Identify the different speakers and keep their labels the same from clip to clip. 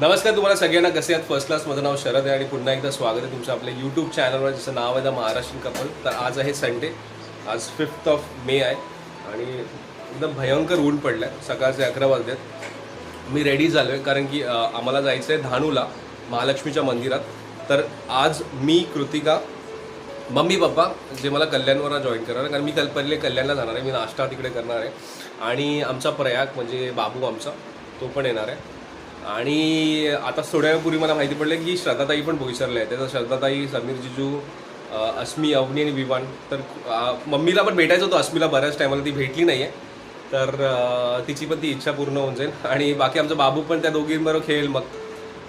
Speaker 1: नमस्कार तुम्हाला सगळ्यांना. कसे आहात? फर्स्ट क्लास माझं नाव शरद आहे आणि पुन्हा एकदा स्वागत आहे तुमचं आपल्या यूट्यूब चॅनलवर जसं नाव आहे द महाराष्ट्रीयन कपल तर आज आहे संडे आज फिफ्थ ऑफ मे आहे. आणि एकदम भयंकर ऊन पडलं आहे सकाळचे अकरा वाजलेत. मी रेडी झालो आहे कारण की आम्हाला जायचं आहे धानूला महालक्ष्मीच्या मंदिरात. तर आज मी कृतिका मम्मी पप्पा जे मला कल्याणवर जॉईन करणार आहे. कारण मी कल पहिले कल्याणला जाणार आहे. मी नाश्ता तिकडे करणार आहे. आणि आमचा प्रयाग म्हणजे बाबू आमचा तो पण येणार आहे. आणि आता थोड्या मला माहिती पडलं की श्रद्धाताई पण बोईसरला आहे त्याचा श्रद्धाताई समीर जिजू अस्मी अवनी आणि विवान. तर मम्मीला पण भेटायचं होतं. अस्मीला बऱ्याच टायमाला ती भेटली नाही आहे तर तिची पण ती इच्छा पूर्ण होऊन जाईल. आणि बाकी आमचा बाबू पण त्या दोघींबरोबर खेळेल मग.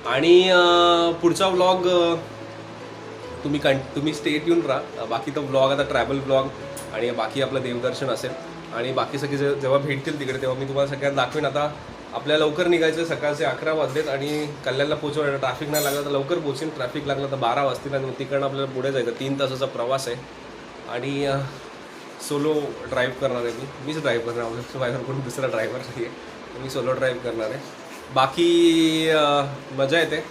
Speaker 1: आणि पुढचा व्लॉग तुम्ही कं तुम्ही स्टेट येऊन राहा. बाकी तो ब्लॉग आता ट्रॅव्हल ब्लॉग आणि बाकी आपलं देवदर्शन असेल. आणि बाकी सगळे जे जेव्हा भेटतील तिकडे तेव्हा मी तुम्हाला सगळ्यांना दाखवेन. आता आपल्या लवकर निघायचं सकाळचे अकरा वाजलेत आणि कल्याणला पोहोचवायला ट्रॅफिक नाही लागलं तर लवकर पोहोचेन. ट्रॅफिक लागलं तर बारा वाजतील आणि मग तिकडनं आपल्याला पुढे जायचं तीन तासाचा प्रवास आहे. आणि सोलो ड्राईव्ह करणार आहे मी. मीच ड्राईव्ह करणार आहे. माझ्यावर कोण दुसरा ड्रायव्हर नाही आहे मी सोलो ड्राईव्ह करणार आहे. बाकी मजा येते.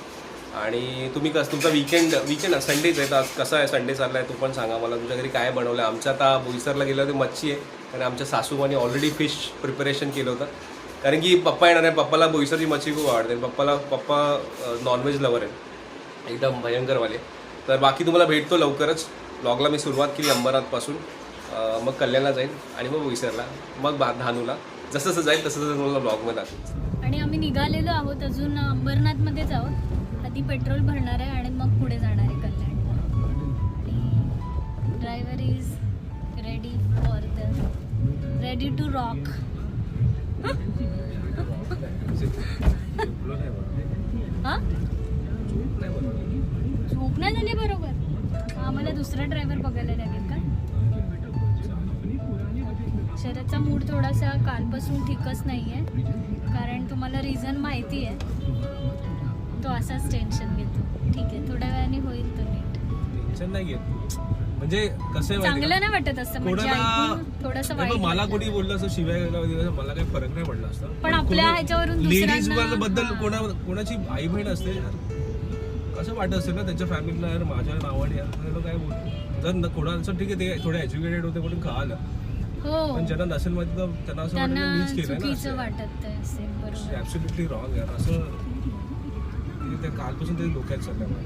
Speaker 1: आणि तुम्ही कसं तुमचा विकेंड विकेंड संडेच आहे तर आज कसा आहे? संडे चालला आहे तू पण सांगा मला. तुमच्या घरी काय बनवलं आहे आमच्या आता बोईसरला गेलं होते. मच्छी आहे. कारण आमच्या सासूबाने ऑलरेडी फिश प्रिपरेशन केलं होतं. कारण की पप्पा येणार आहे पप्पाला बोईसरची मच्छी खूप आवडते. पप्पाला पप्पा नॉनव्हेज लवर आहे एकदम भयंकरवाले. तर बाकी तुम्हाला भेटतो लवकरच. ब्लॉगला मी सुरुवात केली अंबरनाथपासून. मग कल्याणला जाईन आणि मग बोईसरला मग बा धानूला. जसं जसं जाईल तसं तसं तुम्हाला ब्लॉगमध्ये दाखवेन.
Speaker 2: आणि आम्ही निघालेलो आहोत अजून अंबरनाथमध्येच आहोत. आधी पेट्रोल भरणार आहे आणि मग पुढे जाणार आहे कल्याण. आणि driver is ready for the ready to rock झोप नाही झाली बरोबर. आम्हाला दुसरा ड्रायव्हर बघायला लागेल का? शरदचा मूड थोडासा कालपासून ठीकच नाही आहे कारण तुम्हाला रिझन माहिती आहे तो असाच टेन्शन घेतो. ठीक आहे थोड्या वेळाने होईल तो नीट.
Speaker 3: टेन्शन नाही घेत. म्हणजे कसं
Speaker 2: चांगलं नाही वाटत असं म्हणजे थोडंसं
Speaker 3: मला. कोणी बोललं असं शिवाय मला काही फरक नाही पडला असता.
Speaker 2: पण आपल्या ह्याच्यावरून लेडीजबद्दल.
Speaker 3: कोणा कोणाची आई बहीण असते कसं वाटत असेल ना त्यांच्या फॅमिलीला यार माझ्या नावाने यार काय बोलतो जर न- कोणाचं ठीक आहे ते थोडे एज्युकेटेड होते म्हणून कळालं.
Speaker 2: हो.
Speaker 3: पण ज्यांना नसेल माहिती तर त्यांना असं वाटतं मीच केलं ना ऍब्सोल्युटली रॉंग यार. असं कालपासून ते डोक्यात चाललंय मला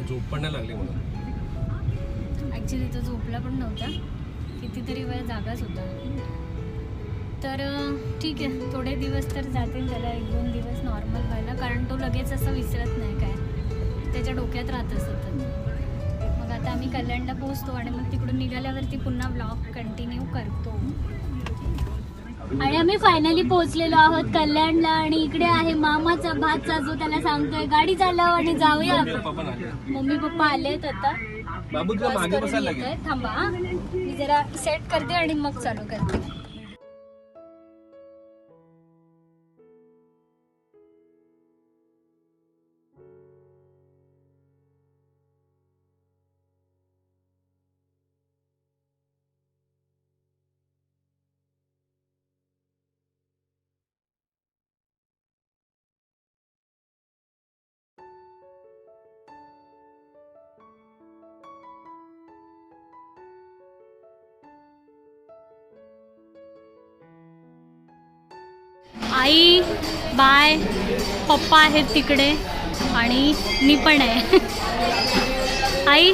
Speaker 3: झोप पण नाही लागली मला.
Speaker 2: ॲक्च्युली तो झोपला पण नव्हता. कितीतरी वेळ जागाच होता. तर ठीक आहे. थोडे दिवस तर जातील त्याला. एक दोन दिवस नॉर्मल व्हायला. कारण तो लगेच असं विसरत नाही काय. त्याच्या डोक्यात राहत सतत. मग आता आम्ही कल्याणला पोहोचतो आणि मग तिकडून निघाल्यावरती पुन्हा ब्लॉग कंटिन्यू करतो. आणि आम्ही फायनली पोहोचलेलो आहोत कल्याणला आणि इकडे आहे मामाचा भातचा जो त्याला सांगतोय गाडी चालव आणि जाऊया. आपण
Speaker 3: पप्पा आले.
Speaker 2: मम्मी पप्पा आलेत आता.
Speaker 3: बाबू तुला मागे बसायला. लागेल
Speaker 2: थांबा हा. मी जरा सेट करते आणि मग चालू करते आई बाय पप्पा आहेत तिकडे आणि मी पण आहे. आई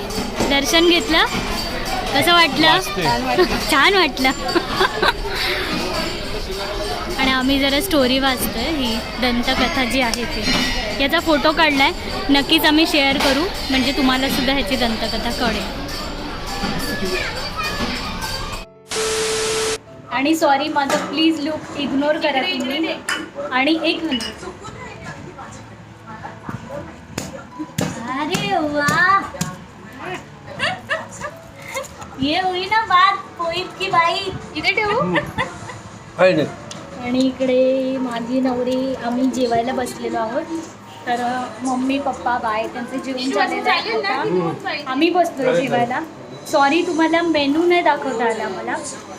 Speaker 2: दर्शन घेतलं? कसं वाटलं? छान वाटलं. आणि आम्ही जरा स्टोरी वाचतोय. ही दंतकथा जी आहे ती. याचा फोटो काढलाय. नक्कीच आम्ही शेअर करू. म्हणजे तुम्हाला सुद्धा ह्याची दंतकथा कळेल. आणि सॉरी माझं प्लीज लुक इग्नोर करा तुम्ही. आणि एक मिनिट अरे वा. ये हुई ना बात पोईत की बाई. इथे ठेवू? आणि इकडे माझी नवरी आम्ही जेवायला बसलेलो आहोत. तर मम्मी पप्पा बाय त्यांचे जेवण झालेलं. आम्ही बसलोय जेवायला. सॉरी तुम्हाला मेनू नाही दाखवता आला मला.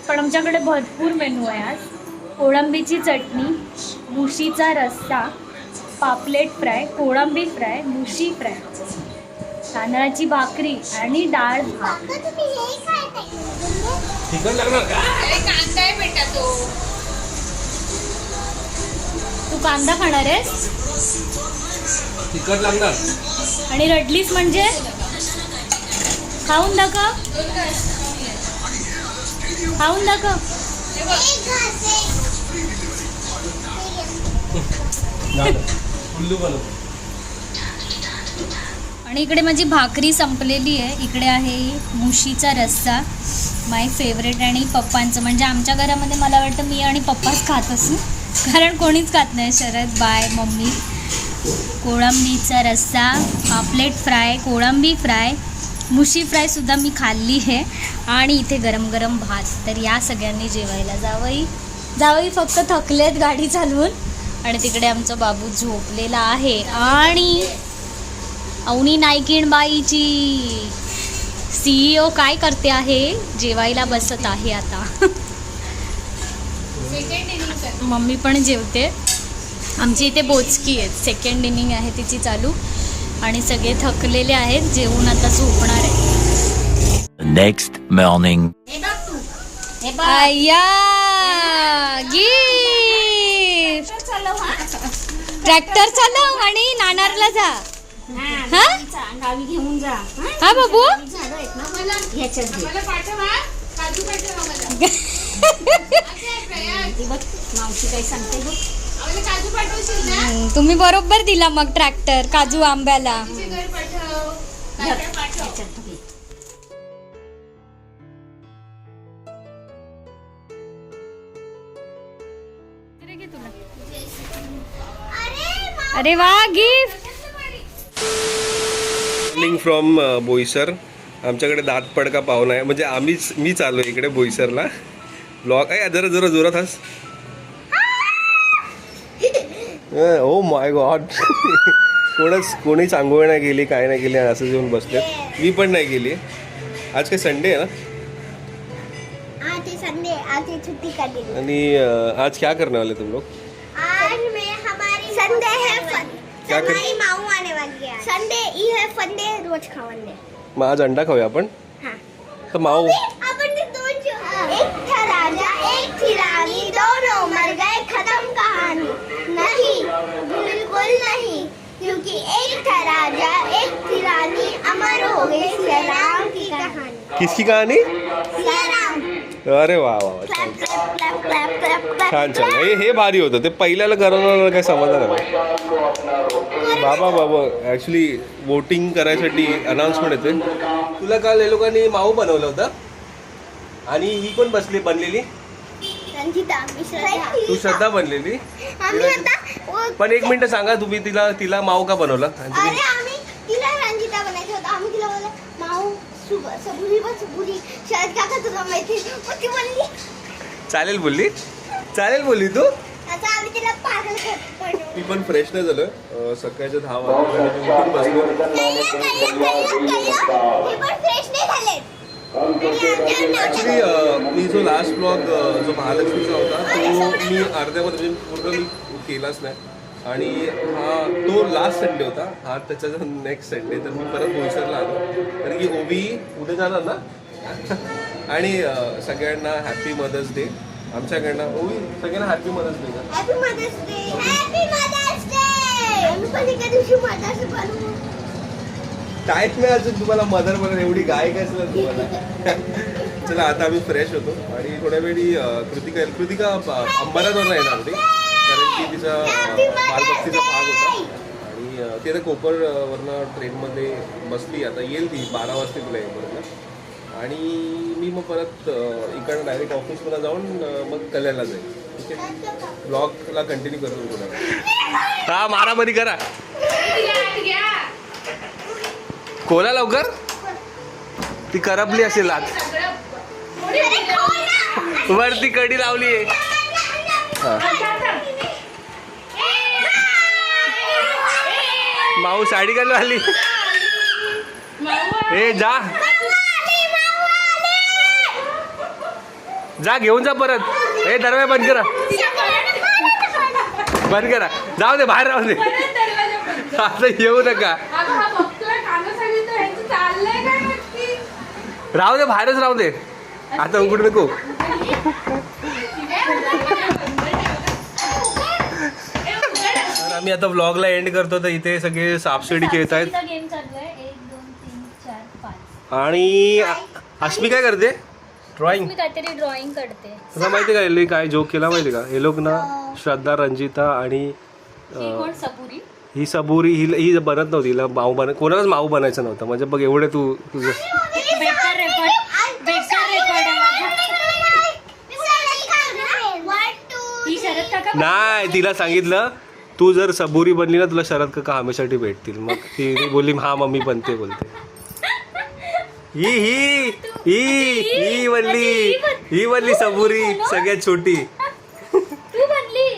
Speaker 2: पण आमच्याकडे भरपूर मेनू आहे आज. कोळंबीची चटणी मुशीचा रस्सा पापलेट फ्राय कोळंबी फ्राय मुशी फ्राय तांदळाची भाकरी आणि डाळ तू कांदा खाणार आहेस?
Speaker 1: लागणार
Speaker 2: आणि रडलीस म्हणजे? खाऊन दाखव. खाऊन दाखव. आणि इकडे माझी भाकरी संपलेली आहे. इकडे आहे मुशीचा रस्सा. माय फेवरेट आणि पप्पांचं. म्हणजे आमच्या घरामध्ये मला वाटतं मी आणि पप्पाच खात असू. कारण कोणीच खात नाही. Sharad bye mummy. कोळंबीचा रस्सा. पापलेट फ्राय. कोळंबी फ्राय. मुशी फ्रायसुद्धा मी खाल्ली आहे. आणि इथे गरम गरम भात. तर या सगळ्यांनी जेवायला जावई. जावई फक्त थकलेत गाडी चालवून. आणि तिकडे आमचा बाबू झोपलेला आहे. आणि अवनी नायकीण बाईची सीईओ काय करते आहे? जेवायला बसत आहे आता. मम्मी पण जेवते. आमची इथे बोचकी आहेत. सेकंड इनिंग आहे तिची चालू. आणि सगळे थकलेले आहेत जेवून आता झोपणार आहे.
Speaker 4: Morning.
Speaker 2: आया गिफ्ट ट्रॅक्टर चालव आणि नाणारला जा. हा
Speaker 5: गावी घेऊन जा.
Speaker 2: हा? बाबू?
Speaker 5: मावशी काय सांगते
Speaker 2: तुम्ही बरोबर दिला मग ट्रॅक्टर काजू आंब्याला. अरे वा गिफ्ट
Speaker 1: फ्रॉम बोईसर आमच्याकडे दात पडका पाहुणा आहे. म्हणजे आम्हीच मी चालू इकडे बोईसरला ब्लॉग आहे जरा जरा जोरात हस. ओ माय गॉड कोणच कोणीच आंघोळ नाही गेली काय नाही गेली असं येऊन बसले मी पण नाही गेली आज काय संडे आहे ना? आणि आज क्या करने वाले तुम लोग
Speaker 6: आज में हमारी संडे है फन
Speaker 1: क्या कर-
Speaker 6: हमारी माऊ आने वाली है संडे ई है फंडे रोज
Speaker 1: मग आज अंडा खाऊया आपण?
Speaker 6: हाँ.
Speaker 1: तर माऊ किसकी
Speaker 6: राम
Speaker 1: अरे वा वा वा छान छान। छान हे हे भारी होतं ते पहिल्याला करवणाऱ्याला काय समजलं नाही बाबा बाबा ॲक्च्युली वोटिंग करायसाठी अनाऊन्समेंट येते तुला काल हे लोकांनी माऊ बनवलं होतं. आणि ही पण बसली बनलेली? तू श्रद्धा बनलेली? पण एक मिनिट सांगा तुम्ही तिला तिला माऊ का बनवला आणि
Speaker 6: अरे
Speaker 1: तुम्ही
Speaker 6: आम्ही तिला रंजिता बनायचं होतं आम्ही तिला बोललो माऊ सुब सबुरी बस सबुरी शरद काका तुला माहिती मग ती बोलली
Speaker 1: चालेल बोलली? चालेल बोलली तू?
Speaker 6: आता आम्ही तिला पागल करतो
Speaker 1: ती पण फ्रेश नाही झालं अं, सकाळच्या दहा वाजता आणि मी उठून बसलो.
Speaker 6: कळलं कळलं कळलं कळलं हे पण फ्रेश नाही झाले.
Speaker 1: ॲक्च्युली मी जो लास्ट ब्लॉग जो महालक्ष्मीचा होता तो मी अर्ध्यामध्ये म्हणजे पूर्ण मी केलाच नाही. आणि हा तो लास्ट संडे होता. हा त्याचा नेक्स्ट संडे तर मी परत बोईसरला आलो. कारण की ओबी उद्या जाणार ना? आणि सगळ्यांना हॅपी मदर्स डे आमच्याकडनं ओबी सगळ्यांना हॅपी मदर्स डे का टाईट मी अजून तुम्हाला मदर बनवून एवढी गाय काय तुम्हाला? चला आता आम्ही फ्रेश होतो. आणि थोड्या वेळी कृतिका कृतिका अंबाराजवरला येणार होती. की तिचा बालभक्तीचा भाग होता. आणि ती आता कोपर अं, वरनं ट्रेनमध्ये बसली. आता येईल ती बारा वाजता तुला येईपर्यंत आणि मी मग परत अं, इकडनं डायरेक्ट ऑफिसमध्ये जाऊन मग कल्याणला जाईल. ठीक आहे? ब्लॉगला कंटिन्यू करतो तुला हा मारामारी करा. खोला लवकर. ती करपली असेल
Speaker 6: ना
Speaker 1: वरती कडी लावली माऊ साडी घालू आली ए जा. जा घेऊन जा परत. हे दरवाजा बंद करा. बंद करा. जाऊ दे बाहेर राहू दे. आता येऊ नका. राहू दे बाहेरच राहू दे. आता उघड नको. आम्ही आता व्लॉगला एंड करतो तर इथे सगळे सापशिडी खेळत आहेत
Speaker 2: गेम चालू आहे. एक दोन तीन चार पाच.
Speaker 1: आणि अस्मी काय करते? ड्रॉइंग
Speaker 2: मी काहीतरी ड्रॉइंग करते.
Speaker 1: तुला माहिती का हे काय जोक केला माहिती का? हे लोक ना श्रद्धा रंजिता आणि
Speaker 2: ही कोण? सबुरी?
Speaker 1: ही सबुरी ही ही बनत नव्हती. हिला माऊ बन कोणालाच माऊ बनायचं नव्हतं. म्हणजे बघ एवढे तू तुझं
Speaker 2: रेकॉर्ड रेकॉर्ड आहे माझा. ही
Speaker 1: नाही तिला सांगितलं तू जर सबुरी बनली ना तुला शरद काका हमेसाठी भेटतील. मग ती बोलली हा मम्मी बनते बोलते. ही ही ही ही बनली. ही बनली सबुरी सगळ्यात छोटी.
Speaker 2: तू बनली.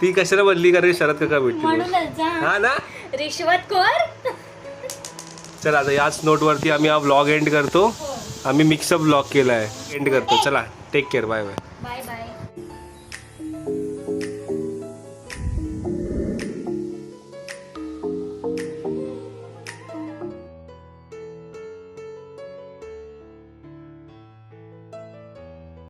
Speaker 1: ती कशाला बनली? कारण शरद काका भेटतील.
Speaker 2: म्हणूनच जा.
Speaker 1: हा ना?
Speaker 2: रिश्वत खोर.
Speaker 1: चला आता याच नोटवरती आम्ही हा व्लॉग एंड करतो. आम्ही मिक्सअप व्लॉग केला आहे एंड करतो. चला टेक केअर बाय बाय